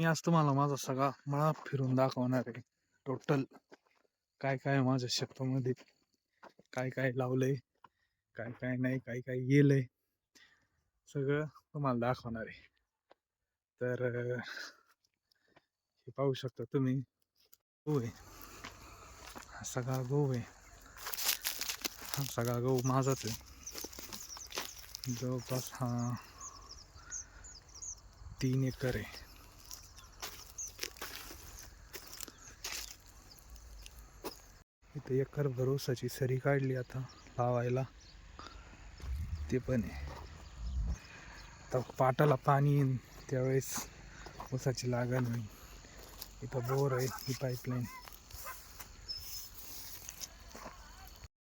मी आज तुम्हाला माझा सगळा मळा फिरून दाखवणार आहे. टोटल काय काय माझ्या शेतामध्ये काय काय लावलंय काय काय नाही काय काय गेलंय सगळं तुम्हाला दाखवणार आहे. तर हे पाहू शकता तुम्ही गहू आहे. हा सगळा गहू आहे. हा सगळा गहू माझाच आहे. जवळपास हा तीन एकर आहे. इथे एकर भरोसाची सरी काढली आता लावायला. ते पण आहे. आता पाटाला पाणी येईन त्यावेळेस ऊसाची लागण होईल. इथं बोर आहे ही पाईपलाईन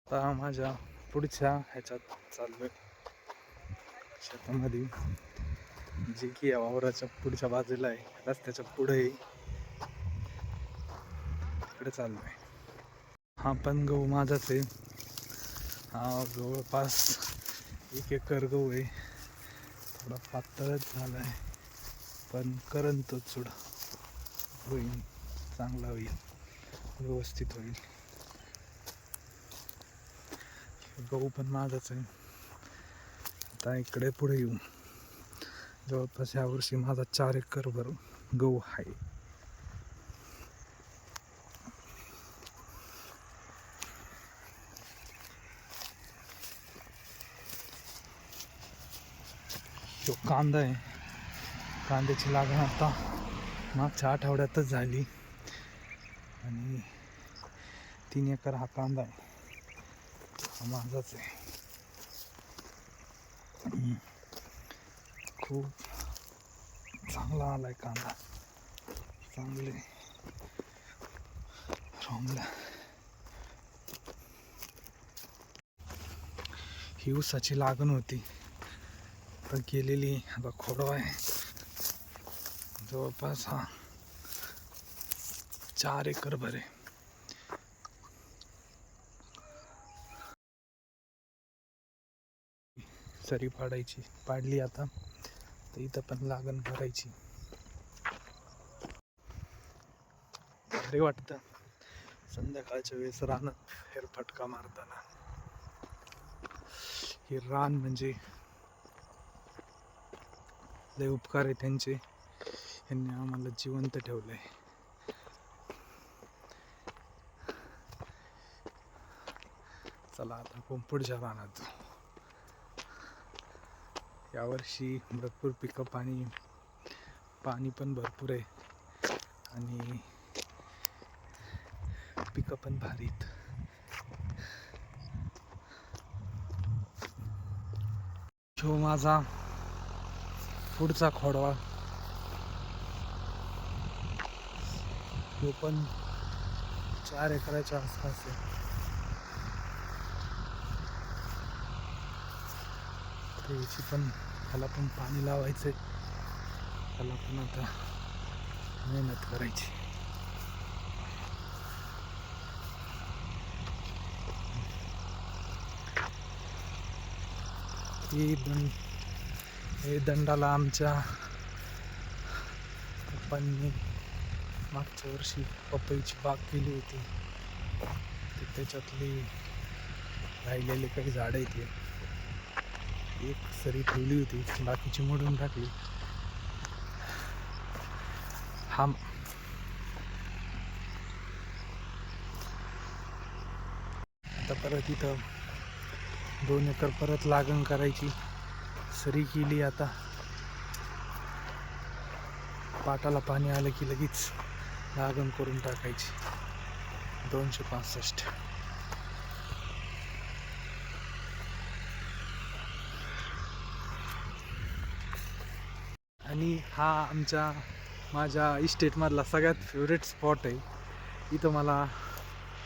आता माझ्या पुढच्या ह्याच्यात चाललोय. शेतामध्ये जे की या वावराच्या पुढच्या बाजूला आहे रस्त्याच्या पुढे इकडे चाललोय. हा पण गहू माझाच आहे. हा जवळपास एक एकर गहू आहे. थोडा पातळच झाला आहे पण करन तो थोडा होईल चांगला होईल व्यवस्थित होईल. गहू पण माझाच आहे. आता इकडे पुढे येऊ. जवळपास यावर्षी माझा चार एकर भर गहू आहे. तो कांदा आहे कांद्याची लागण आता मागच्या आठवड्यातच झाली. आणि तीन एकर हा कांदा आहे हा माझाच आहे. खूप चांगला आलाय कांदा. चांगले रोमला ही ऊसाची लागण होती. आता गेलेली आता खोडो आहे. जवळपास हा चार एकर भरे. सरी पाडायची. पाडली आता. तर इथं पण लागण करायची भारी वाटतं. संध्याकाळच्या वेळेस रान फेरफटका मारताना. हे रान म्हणजे लय उपकार आहे त्यांचे. यांनी आम्हाला जिवंत ठेवलं आहे चला आता आपण रानात जाऊ. यावर्षी भरपूर पिकं पाणी पाणी पण भरपूर आहे. आणि पिकं पण भारीत शो माझा. पुढचा खोडवा. तो पण चार एकराच्या आसपास आहे. याची पण त्याला पण पाणी लावायचंय. त्याला पण आता मेहनत करायची. ही दंड हे दंडाला आमच्या पप्पांनी मागच्या वर्षी पपईची बाग केली होती. ते त्याच्यातली राहिलेली काही झाडं आहेत एक सरी ठेवली होती बाकीची मोडून टाकली. हा आता परत इथं दोन एकर परत लागण करायची. सरी केली आता. पाटाला पाणी आलं की लगेच लागण करून टाकायची. दोनशे पासष्ट. आणि हा आमच्या माझ्या इस्टेटमधला सगळ्यात फेवरेट स्पॉट आहे. इथं मला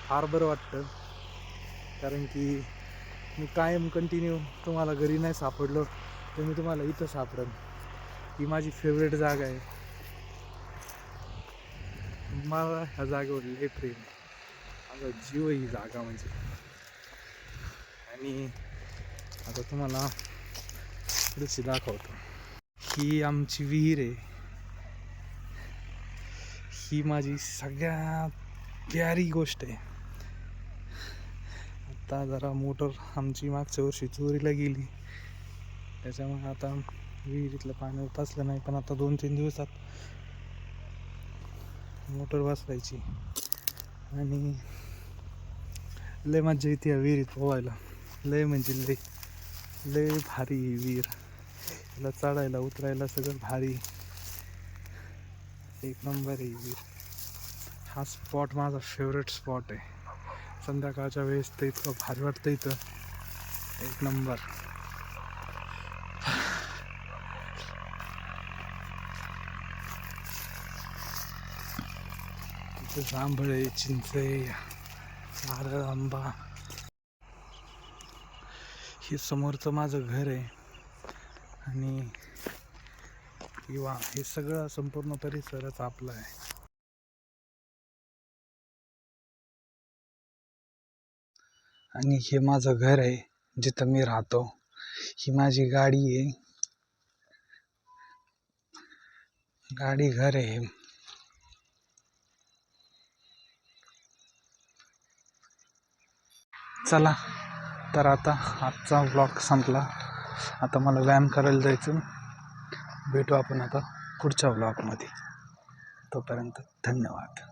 फार बरं वाटतं. कारण की मी कायम कंटिन्यू तुम्हाला घरी नाही सापडलो. तर मी तुम्हाला इथं सापडेन. ही माझी फेवरेट जागा आहे. मला ह्या जागेवर लय प्रेम माझा जीव ही जागा म्हणजे. आणि आता तुम्हाला पुढची दाखवतो. ही आमची विहीर आहे. ही माझी सगळ्यात प्यारी गोष्ट आहे. आता जरा मोटर आमची मागच्या वर्षी चोरीला गेली. त्याच्यामुळे आता विहिरीतलं पाणी उपसलं नाही पण आता दोन तीन दिवसात मोटर बसवायची आणि लय मज्जा येते या विहिरीत पोहायला. लय म्हणजे लय लय भारी विहीर. तिला चढायला उतरायला सगळं भारी. एक नंबर आहे विहीर. हा स्पॉट माझा फेवरेट स्पॉट आहे. संध्याकाळच्या वेळेस तर इतकं भारी वाटतं इथं. एक नंबर. जांभळ आहे चिंच आहे नारळ आंबा हे समोरचं माझं घर आहे. आणि किंवा हे सगळं संपूर्ण परिसरच आपला आहे. आणि हे माझं घर आहे जिथं मी राहतो. ही माझी गाडी आहे. गाडी घर आहे. चला तर आता आजचा ब्लॉग संपला. आता मला व्यायाम करायला जायचं. भेटू आपण आता पुढच्या ब्लॉगमध्ये तोपर्यंत धन्यवाद.